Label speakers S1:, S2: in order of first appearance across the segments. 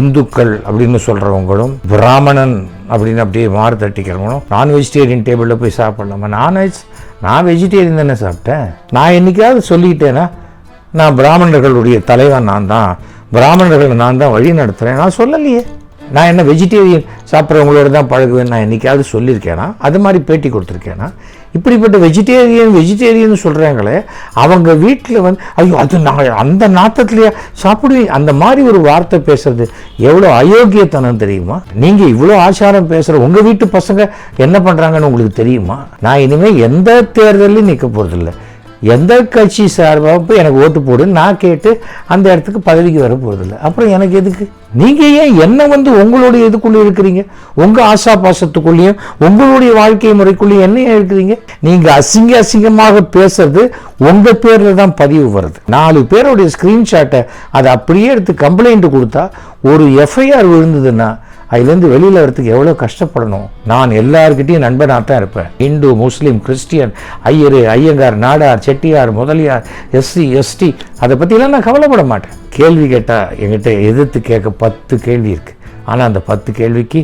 S1: இந்துக்கள் அப்படின்னு சொல்கிறவங்களும் பிராமணன் அப்படின்னு அப்படியே மாறு தட்டிக்கிறவங்களும் நான் வெஜிடேரியன் டேபிளில் போய் சாப்பிட்லாமா. நான்வெஜ் நான் வெஜிடேரியன் தானே சாப்பிட்டேன். நான் என்னைக்காவது சொல்லிக்கிட்டேன்னா நான் பிராமணர்களுடைய தலைவன் நான் தான் பிராமணர்களை நான் தான் வழி நடத்துகிறேன் நான் சொல்லலையே. நான் என்ன வெஜிடேரியன் சாப்பிட்றவங்களோட தான் பழகுவேன் நான் என்றைக்காவது சொல்லியிருக்கேனா? அது மாதிரி பேட்டி கொடுத்துருக்கேனா? இப்படிப்பட்ட வெஜிடேரியன் வெஜிடேரியன் சொல்கிறாங்களே அவங்க வீட்டில் வந்து ஐயோ அது நான் அந்த நாட்டத்துலையே சாப்பிடுவேன். அந்த மாதிரி ஒரு வார்த்தை பேசுறது எவ்வளோ அயோக்கியத்தனம் தெரியுமா? நீங்கள் இவ்வளோ ஆச்சாரம் பேசுகிற உங்கள் வீட்டு பசங்க என்ன பண்ணுறாங்கன்னு உங்களுக்கு தெரியுமா? நான் இனிமேல் எந்த தேர்தலையும் நிற்க போகிறதில்ல எந்த கட்சி சார்பாக போய் எனக்கு ஓட்டு போடுன்னு நான் கேட்டு அந்த இடத்துக்கு பதவிக்கு வர போகிறதில்ல அப்புறம் எனக்கு எதுக்கு? நீங்கள் ஏன் என்ன வந்து உங்களுடைய இதுக்குள்ளே இருக்கிறீங்க? உங்கள் ஆசா பாசத்துக்குள்ளேயும் உங்களுடைய வாழ்க்கை முறைக்குள்ளேயும் என்ன ஏன் இருக்கிறீங்க? நீங்கள் அசிங்க அசிங்கமாக பேசுறது உங்கள் பேரில் தான் பதிவு வருது. நாலு பேருடைய ஸ்க்ரீன்ஷாட்டை அதை அப்படியே எடுத்து கம்ப்ளைண்ட் கொடுத்தா ஒரு எஃப்ஐஆர் விழுந்ததுன்னா அதுலேருந்து வெளியில் வரத்துக்கு எவ்வளோ கஷ்டப்படணும்? நான் எல்லாருக்கிட்டையும் நண்பனாக தான் இருப்பேன். Hindu Muslim Christian Iyer Iyengar Nadar Chettiar Mudaliar SC ST அதை பற்றிலாம் நான் கவலைப்பட மாட்டேன். கேள்வி கேட்டால் என்கிட்ட எதிர்த்து கேட்க பத்து கேள்வி இருக்குது ஆனால் அந்த பத்து கேள்விக்கு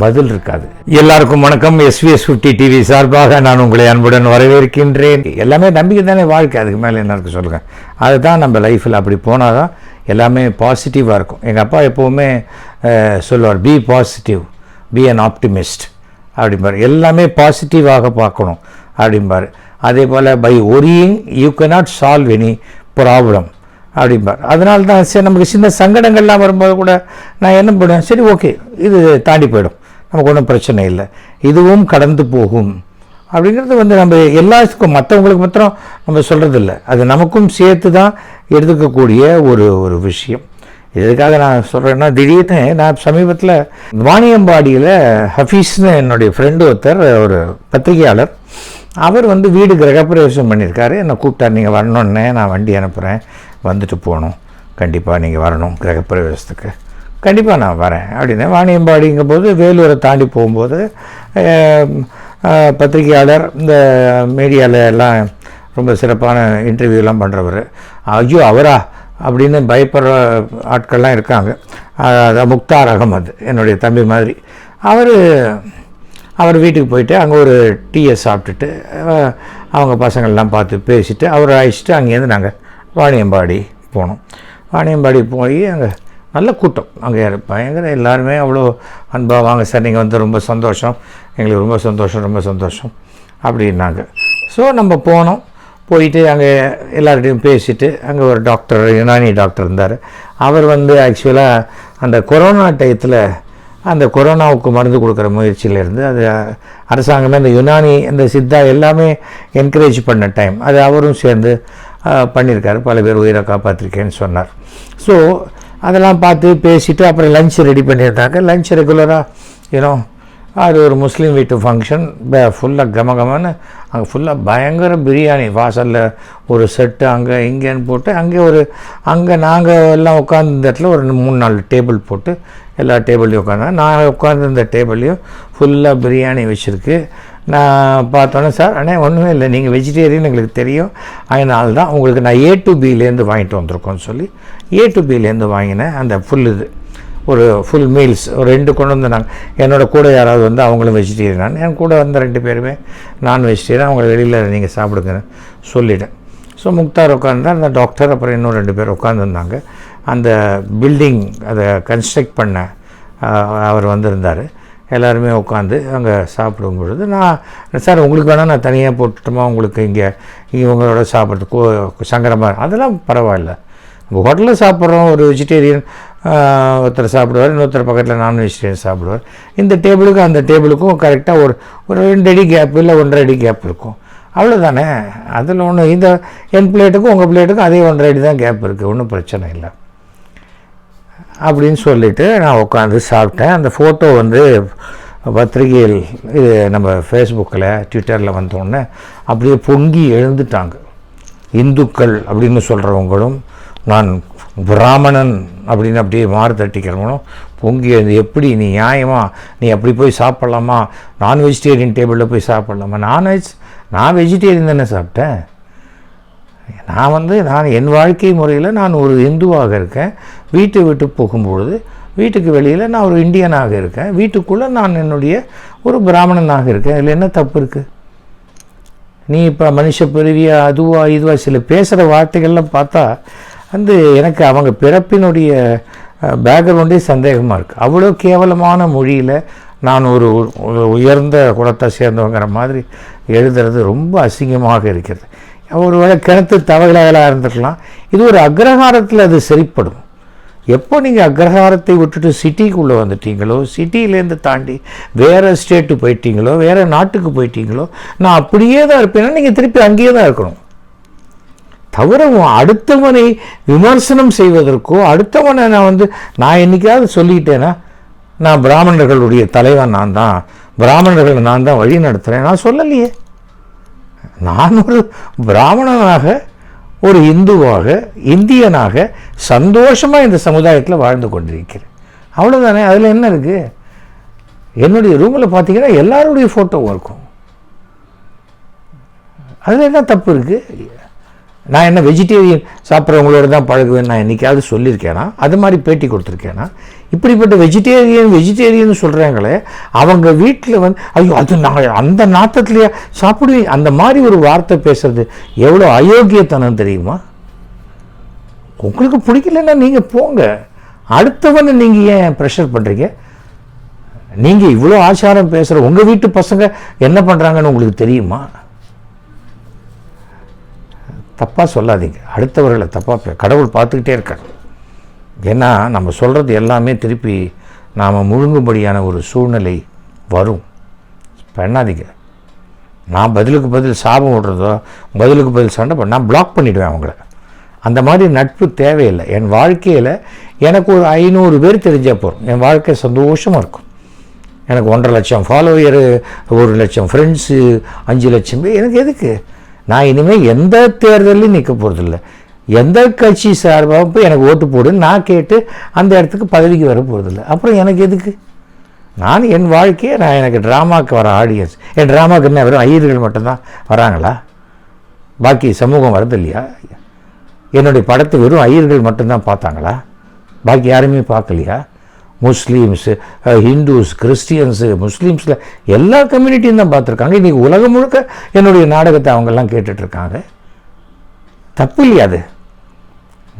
S1: பதில் இருக்காது. எல்லாருக்கும் வணக்கம். எஸ்விஎஸ் ஃபிஃப்டி டிவி சார்பாக நான் உங்களை அன்புடன் வரவேற்கின்றேன். எல்லாமே நம்பிக்கை தானே வாழ்க்கை. அதுக்கு மேலே என்ன இருக்கு சொல்லுங்கள் அதுதான் நம்ம லைஃப்பில் அப்படி போனால் தான் எல்லாமே பாசிட்டிவாக இருக்கும். எங்கள் அப்பா எப்போவுமே சொல்லுவார் be positive be an optimist அப்படிம்பார். எல்லாமே பாசிட்டிவாக பார்க்கணும் அப்படிம்பார். அதே போல் by worrying you cannot solve any problem அப்படிம்பார். அதனால தான் சரி நமக்கு சின்ன சங்கடங்கள்லாம் வரும்போது கூட நான் என்ன பண்ணுவேன்? சரி ஓகே இது தாண்டி போயிடும். நமக்கு ஒன்றும் பிரச்சனை இல்லை. இதுவும் கடந்து போகும். அப்படிங்கிறது வந்து நம்ம எல்லாத்துக்கும் மற்றவங்களுக்கு மாத்திரம் நம்ம சொல்கிறது இல்லை அது நமக்கும் சேர்த்து தான் எடுத்துக்கக்கூடிய ஒரு ஒரு விஷயம். எதுக்காக நான் சொல்கிறேன்னா திடீர்னு நான் சமீபத்தில் வாணியம்பாடியில் ஹஃபீஸ்னு என்னுடைய ஃப்ரெண்டு ஒருத்தர் ஒரு பத்திரிகையாளர் அவர் வந்து வீடு கிரகப்பிரவேசம் பண்ணியிருக்காரு. என்னை கூப்பிட்டார் நீங்கள் வரணுன்னே நான் வண்டி அனுப்புகிறேன் வந்துட்டு போகணும். கண்டிப்பாக நீங்கள் வரணும் கிரகப்பிரவேசத்துக்கு. கண்டிப்பாக நான் வரேன் அப்படின்னு. வாணியம்பாடிங்கும் போது வேலூரை தாண்டி போகும்போது பத்திரிகையாளர் இந்த மீடியாவில் எல்லாம் ரொம்ப சிறப்பான இன்டர்வியூலாம் பண்ணுறவர் ஐயோ அவரா? அப்படின்னு பயப்படுற ஆட்கள்லாம் இருக்காங்க. அஹ், முக்தார் அகமது என்னுடைய தம்பி மாதிரி. அவர் அவர் வீட்டுக்கு போயிட்டு அங்கே ஒரு டீயை சாப்பிட்டுட்டு அவங்க பசங்கள்லாம் பார்த்து பேசிட்டு அவரை அழைச்சிட்டு அங்கேருந்து நாங்கள் வாணியம்பாடி போனோம். வாணியம்பாடி போய் அங்கே நல்ல கூட்டம். அங்கே பயங்கர எல்லாருமே அவ்வளோ அன்பாக வாங்க சார் நீங்கள் வந்து ரொம்ப சந்தோஷம். எங்களுக்கு ரொம்ப சந்தோஷம் ரொம்ப சந்தோஷம். அப்படின்னாங்க. ஸோ நம்ம போனோம். போயிட்டு அங்கே எல்லார்கிட்டையும் பேசிட்டு அங்கே ஒரு டாக்டர் யுனானி டாக்டர் இருந்தார். அவர் வந்து ஆக்சுவலாக அந்த கொரோனா டயத்தில் அந்த கொரோனாவுக்கு மருந்து கொடுக்குற முயற்சியில் இருந்து அது அரசாங்கமே அந்த யுனானி இந்த சித்தா எல்லாமே என்கரேஜ் பண்ண டைம் அது அவரும் சேர்ந்து பண்ணியிருக்காரு. பல பேர் உயிரை காப்பாற்றிருக்கேன்னு சொன்னார். ஸோ அதெல்லாம் பார்த்து பேசிவிட்டு அப்புறம் லஞ்ச் ரெடி பண்ணியிருந்தாங்க. லஞ்ச் ரெகுலராக ஏன்னோ அது ஒரு முஸ்லீம் வீட்டு ஃபங்க்ஷன் ஃபுல்லாக கமகமன்னு அங்கே ஃபுல்லாக பயங்கர பிரியாணி. வாசலில் ஒரு செட்டு அங்கே இங்கேன்னு போட்டு அங்கே ஒரு அங்கே நாங்கள் எல்லாம் உட்காந்து இடத்துல ஒரு மூணு நாலு டேபிள் போட்டு எல்லா டேபிள்லையும் உட்காந்து நான் உட்காந்துருந்த டேபிள்லையும் ஃபுல்லாக பிரியாணி வச்சுருக்கு. நான் பார்த்தோன்னே சார் அண்ணே ஒன்றுமே இல்லை. நீங்கள் வெஜிடேரியன் எங்களுக்கு தெரியும். அதனால தான் உங்களுக்கு நான் ஏ டு பிலேருந்து வாங்கிட்டு வந்திருக்கோன்னு சொல்லி ஏ டு பிலேருந்து வாங்கினேன். அந்த ஃபுல் இது. ஒரு ஃபுல் மீல்ஸ் ஒரு ரெண்டு கொண்டு வந்தாங்க என்னோட கூட யாராவது வந்து அவங்களும் வெஜிடேரியன் என் கூட வந்த ரெண்டு பேருமே நான் வெஜிடேரியன் அவங்கள வெளியில் நீங்கள் சாப்பிடுங்கன்னு சொல்லிட்டேன். ஸோ முக்தார் உட்காந்தா அந்த டாக்டர் அப்புறம் இன்னும் ரெண்டு பேர் உட்காந்துருந்தாங்க அந்த பில்டிங் அதை கன்ஸ்ட்ரக்ட் பண்ண அவர் வந்திருந்தார். எல்லாருமே உட்காந்து அங்கே சாப்பிடும் பொழுது நான் சார் உங்களுக்கு வேணால் நான் தனியாக போட்டுட்டோமா உங்களுக்கு இங்கே இவங்களோட சாப்பிட்றதுக்கு சங்கரமாக அதெல்லாம் பரவாயில்ல. நம்ம ஹோட்டலில் சாப்பிட்றோம் ஒரு வெஜிடேரியன் ஒருத்தர் சாப்பிடுவார் இன்னொருத்தர் பக்கத்தில் நான் வெஜிடேரியன் சாப்பிடுவார். இந்த டேபிளுக்கு அந்த டேபிளுக்கும் கரெக்டாக ஒரு ஒரு ரெண்டு அடி கேப் இல்லை ஒன்றரை அடி கேப் இருக்கும். அவ்வளோதானே அதில் ஒன்று இந்த என் பிளேட்டுக்கும் உங்கள் பிளேட்டுக்கும் அதே ஒன்றரை அடி தான் கேப் இருக்குது ஒன்றும் பிரச்சனை இல்லை. அப்படின்னு சொல்லிட்டு நான் உட்காந்து சாப்பிட்டேன். அந்த ஃபோட்டோ வந்து பத்திரிகையில் இது நம்ம ஃபேஸ்புக்கில் ட்விட்டரில் வந்தோடனே அப்படியே பொங்கி எழுந்துட்டாங்க. இந்துக்கள் அப்படின்னு சொல்கிறவங்களும் நான் பிராமணன் அப்படின்னு அப்படியே மாறு தட்டிக்கிறவங்களும் பொங்கி எழுந்து எப்படி? நீ நியாயமா? நீ அப்படி போய் சாப்பிட்லாமா? நான் வெஜிடேரியன் டேபிளில் போய் சாப்பிட்லாமா? நான்வெஜ் நான் வெஜிடேரியன் தானே சாப்பிட்டேன். நான் வந்து நான் என் வாழ்க்கை முறையில் நான் ஒரு இந்துவாக இருக்கேன். வீட்டை விட்டு போகும்பொழுது வீட்டுக்கு வெளியில் நான் ஒரு இந்தியனாக இருக்கேன். வீட்டுக்குள்ளே நான் என்னுடைய ஒரு பிராமணனாக இருக்கேன். இதில் என்ன தப்பு இருக்குது நீ இப்போ மனுஷ பிறவியா அதுவா இதுவா சில பேசுகிற வார்த்தைகள்லாம் பார்த்தா வந்து எனக்கு அவங்க பிறப்பினுடைய பேக்ரவுண்டே சந்தேகமாக இருக்குது அவ்வளோ கேவலமான மொழியில் நான் ஒரு உயர்ந்த குலத்தை சேர்ந்தவங்கிற மாதிரி எழுதுறது ரொம்ப அசிங்கமாக இருக்கிறது. ஒரு வேளை கிணத்து தவகலாக இருந்திருக்கலாம். இது ஒரு அக்ரஹாரத்தில் அது சரிப்படும். எப்போ நீங்கள் அக்ரஹாரத்தை விட்டுட்டு சிட்டிக்குள்ளே வந்துட்டீங்களோ சிட்டியிலேருந்து தாண்டி வேறு ஸ்டேட்டு போயிட்டீங்களோ வேறு நாட்டுக்கு போயிட்டீங்களோ நான் அப்படியே தான் இருப்பேன்னா நீங்கள் திருப்பி அங்கேயே தான் இருக்கணும். தவிரவும் அடுத்தவனை விமர்சனம் செய்வதற்கோ அடுத்தவனை நான் வந்து நான் என்னைக்காவது சொல்லிட்டேன்னா நான் பிராமணர்களுடைய தலைவன் நான் தான். பிராமணர்களை நான் தான் வழி நடத்துகிறேன் நான் சொல்லலையே. நான் ஒரு பிராமணனாக ஒரு இந்துவாக இந்தியனாக சந்தோஷமாக இந்த சமுதாயத்தில் வாழ்ந்து கொண்டிருக்கிறேன். அவ்வளோதானே அதில் என்ன இருக்குது என்னுடைய ரூமில் பார்த்தீங்கன்னா எல்லாருடைய ஃபோட்டோவும் இருக்கும். அதில் என்ன தப்பு இருக்குது நான் என்ன வெஜிடேரியன் சாப்பிட்றவங்களோட தான் பழகுவேன் நான் என்றைக்காவது சொல்லியிருக்கேனா? அது மாதிரி பேட்டி கொடுத்துருக்கேனா? இப்படிப்பட்ட வெஜிடேரியன் வெஜிடேரியன் சொல்கிறாங்களே அவங்க வீட்டில் வந்து ஐயோ அது நான் அந்த நாட்டத்துலையே சாப்பிடுவேன் அந்த மாதிரி ஒரு வார்த்தை பேசுறது எவ்வளோ அயோக்கியத்தனம் தெரியுமா? உங்களுக்கு பிடிக்கலன்னா நீங்கள் போங்க. அடுத்தவனை நீங்கள் ஏன் ப்ரெஷர் பண்ணுறீங்க நீங்கள் இவ்வளோ ஆச்சாரம் பேசுகிற உங்கள் வீட்டு பசங்க என்ன பண்ணுறாங்கன்னு உங்களுக்கு தெரியுமா? தப்பாக சொல்லாதீங்க. அடுத்தவர்களை தப்பாக கடவுள் பார்த்துக்கிட்டே இருக்கார். ஏன்னா நம்ம சொல்கிறது எல்லாமே திருப்பி நாம் முழுங்கும்படியான ஒரு சூழ்நிலை வரும். பண்ணாதீங்க. நான் பதிலுக்கு பதில் சாபம் விடுறதோ பதிலுக்கு பதில் சண்டை பண்ண நான் பிளாக் பண்ணிவிடுவேன் அவங்கள. அந்த மாதிரி நட்பு தேவையில்லை. என் வாழ்க்கையில் எனக்கு ஒரு ஐநூறு பேர் தெரிஞ்சால் போகிறோம் என் வாழ்க்கை சந்தோஷமாக இருக்கும். எனக்கு ஒன்றரை லட்சம் ஃபாலோயரு ஒரு லட்சம் ஃப்ரெண்ட்ஸு அஞ்சு லட்சம் பேர். எனக்கு எதுக்கு? நான் இனிமேல் எந்த தேர்தலையும் நிற்க போகிறதில்ல எந்த கட்சி சார்பாகவும் எனக்கு ஓட்டு போடுன்னு நான் கேட்டு அந்த இடத்துக்கு பதவிக்கு வர போகிறதில்ல அப்புறம் எனக்கு எதுக்கு? நான் என் வாழ்க்கையை நான் எனக்கு ட்ராமாவுக்கு வர ஆடியன்ஸ் என் ட்ராமாவுக்கு என்ன வெறும் ஐயர்கள் மட்டும்தான் வராங்களா? பாக்கி சமூகம் வரது இல்லையா? என்னுடைய படத்தை வெறும் ஐயர்கள் மட்டும்தான் பார்த்தாங்களா? பாக்கி யாருமே பார்க்கலையா? முஸ்லீம்ஸு ஹிந்துஸ் கிறிஸ்டியன்ஸு முஸ்லீம்ஸில் எல்லா கம்யூனிட்டியும் தான் பார்த்துருக்காங்க. இன்றைக்கி உலகம் முழுக்க என்னுடைய நாடகத்தை அவங்கெல்லாம் கேட்டுட்ருக்காங்க. தப்பு இல்லையா அது?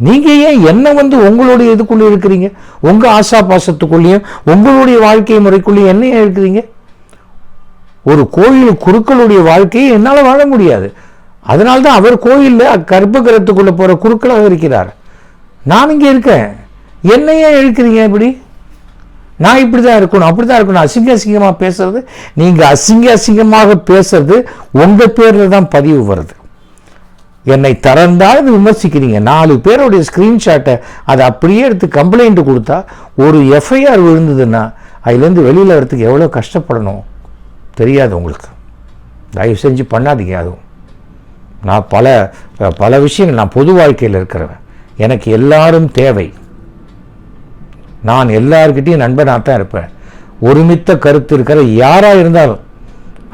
S1: நீங்கள் ஏன் என்ன வந்து உங்களுடைய இதுக்குள்ளே இருக்கிறீங்க? உங்கள் ஆசா பாசத்துக்குள்ளேயும் உங்களுடைய வாழ்க்கை முறைக்குள்ளேயும் என்ன இருக்கிறீங்க? ஒரு கோயில் குருக்களுடைய வாழ்க்கையை என்னால் வாழ முடியாது. அதனால்தான் அவர் கோயிலில் கர்ப்பகிரத்துக்குள்ளே போகிற குருக்களாக இருக்கிறார் நான் இங்கே இருக்கேன். என்னையே இழுக்கிறீங்க இப்படி? நான் இப்படி தான் இருக்கணும் அப்படி தான் இருக்கணும் அசிங்க அசிங்கமாக பேசுறது நீங்கள் அசிங்க அசிங்கமாக பேசுறது உங்கள் பேரில் தான் பதிவு வருது. என்னை திறந்தாலும் விமர்சிக்கிறீங்க. நாலு பேருடைய ஸ்க்ரீன்ஷாட்டை அதை அப்படியே எடுத்து கம்ப்ளைண்ட் கொடுத்தா ஒரு எஃப்ஐஆர் விழுந்ததுன்னா அதுலேருந்து வெளியில் வரத்துக்கு எவ்வளோ கஷ்டப்படணும்? தெரியாது உங்களுக்கு. தயவு செஞ்சு பண்ணாதீங்க அதுவும். நான் பல பல விஷயங்கள் நான் பொது வாழ்க்கையில் இருக்கிறவன். எனக்கு எல்லாரும் தேவை. நான் எல்லாருக்கிட்டையும் நண்பனாக தான் இருப்பேன். ஒருமித்த கருத்து இருக்கிற யாராக இருந்தாலும்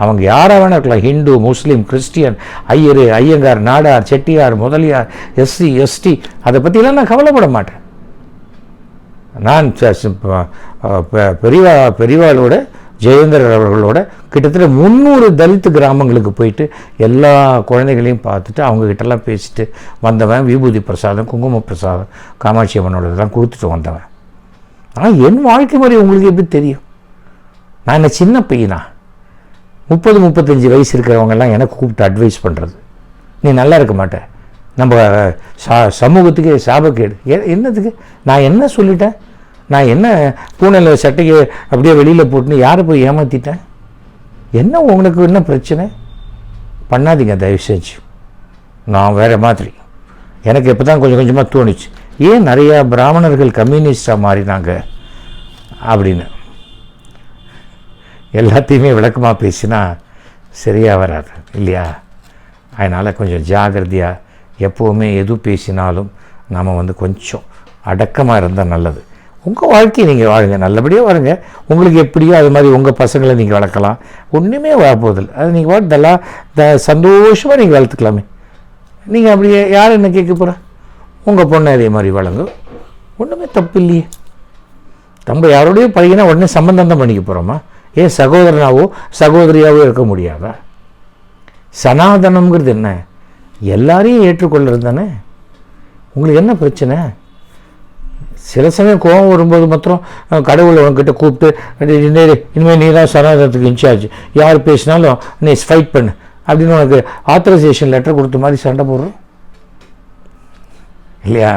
S1: அவங்க யாராக வேணா இருக்கலாம். Hindu Muslim Christian Iyer Iyengar Nadar Chettiar Mudaliar SC ST அதை பற்றிலாம் நான் கவலைப்பட மாட்டேன். நான் பெரியவா பெரியவாளோட ஜெயேந்திரர் அவர்களோட கிட்டத்தட்ட முந்நூறு தலித்து கிராமங்களுக்கு போயிட்டு எல்லா குழந்தைகளையும் பார்த்துட்டு அவங்கக்கிட்டலாம் பேசிட்டு வந்தவன் விபூதி பிரசாதம் குங்கும பிரசாதம் காமாட்சி அம்மனோட இதெல்லாம் கொடுத்துட்டு வந்தவன். ஆனால் என் வாழ்க்கை முறை உங்களுக்கு எப்படி தெரியும்? நான் என்ன சின்ன பையனா? முப்பது முப்பத்தஞ்சு வயசு இருக்கிறவங்கெல்லாம் எனக்கு கூப்பிட்டு அட்வைஸ் பண்ணுறது நீ நல்லா இருக்க மாட்டேன் நம்ம சா சமூகத்துக்கு சாபக்கேடு. என்னதுக்கு நான் என்ன சொல்லிட்டேன்? நான் என்ன பூனையில் சட்டைக்கு அப்படியே வெளியில் போட்டுன்னு யாரை போய் ஏமாற்றிட்டேன் என்ன உங்களுக்கு என்ன பிரச்சனை? பண்ணாதீங்க தயவு செஞ்சு. நான் வேறு மாதிரி. எனக்கு இப்போ தான் கொஞ்சம் கொஞ்சமாக தோணுச்சு. ஏன் நிறையா பிராமணர்கள் கம்யூனிஸ்டாக மாறினாங்க அப்படின்னு. எல்லாத்தையுமே விளக்கமாக பேசினா சரியாக வராது இல்லையா? அதனால் கொஞ்சம் ஜாகிரதையாக எப்போவுமே எது பேசினாலும் நாம் வந்து கொஞ்சம் அடக்கமாக இருந்தால் நல்லது. உங்கள் வாழ்க்கையை நீங்கள் வாழுங்க நல்லபடியாக வாழுங்க. உங்களுக்கு எப்படியோ அது மாதிரி உங்கள் பசங்களை நீங்கள் வளர்க்கலாம். ஒன்றுமே வரப்போதில்லை அது நீங்கள் வாழ்த்தெல்லாம் த சந்தோஷமாக நீங்கள் வளர்த்துக்கலாமே. நீங்கள் அப்படியே யார் என்ன கேட்க போகிறா உங்கள் பொண்ணை அதே மாதிரி வழங்கு. ஒன்றுமே தப்பு இல்லையே நம்ம யாரோடையும் பழகினா உடனே சம்பந்தம் தான் பண்ணிக்க போகிறோமா ஏன் சகோதரனாவோ சகோதரியாவோ இருக்க முடியாதா? சனாதனம்ங்கிறது என்ன? எல்லாரையும் ஏற்றுக்கொள்ளுறது தானே? உங்களுக்கு என்ன பிரச்சனை? சில சமயம் கோபம் வரும்போது மாத்திரம் கடவுளை உங்ககிட்ட கூப்பிட்டு இனிமேல் நீ தான் சனாதனத்துக்கு இன்சார்ஜ். யார் பேசினாலும் நீ ஃபைட் பண்ணு. அப்படின்னு உனக்கு ஆத்தரைசேஷன் லெட்டர் கொடுத்த மாதிரி சண்டை போடுறோம். இல்லையா?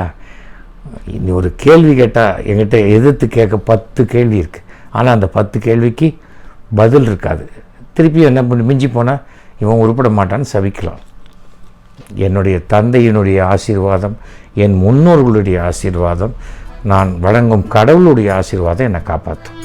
S1: நீ ஒரு கேள்வி கேட்டால் என்கிட்ட எதிர்த்து கேட்க பத்து கேள்வி இருக்குது ஆனால் அந்த பத்து கேள்விக்கு பதில் இருக்காது. திருப்பி என்ன பண்ணி மிஞ்சி போனால் இவன் உருப்பட மாட்டான்னு சவிக்கலாம் என்னுடைய தந்தையினுடைய ஆசீர்வாதம் என் முன்னோர்களுடைய ஆசீர்வாதம் நான் வழங்கும் கடவுளுடைய ஆசீர்வாதம் என்னை காப்பாற்றும்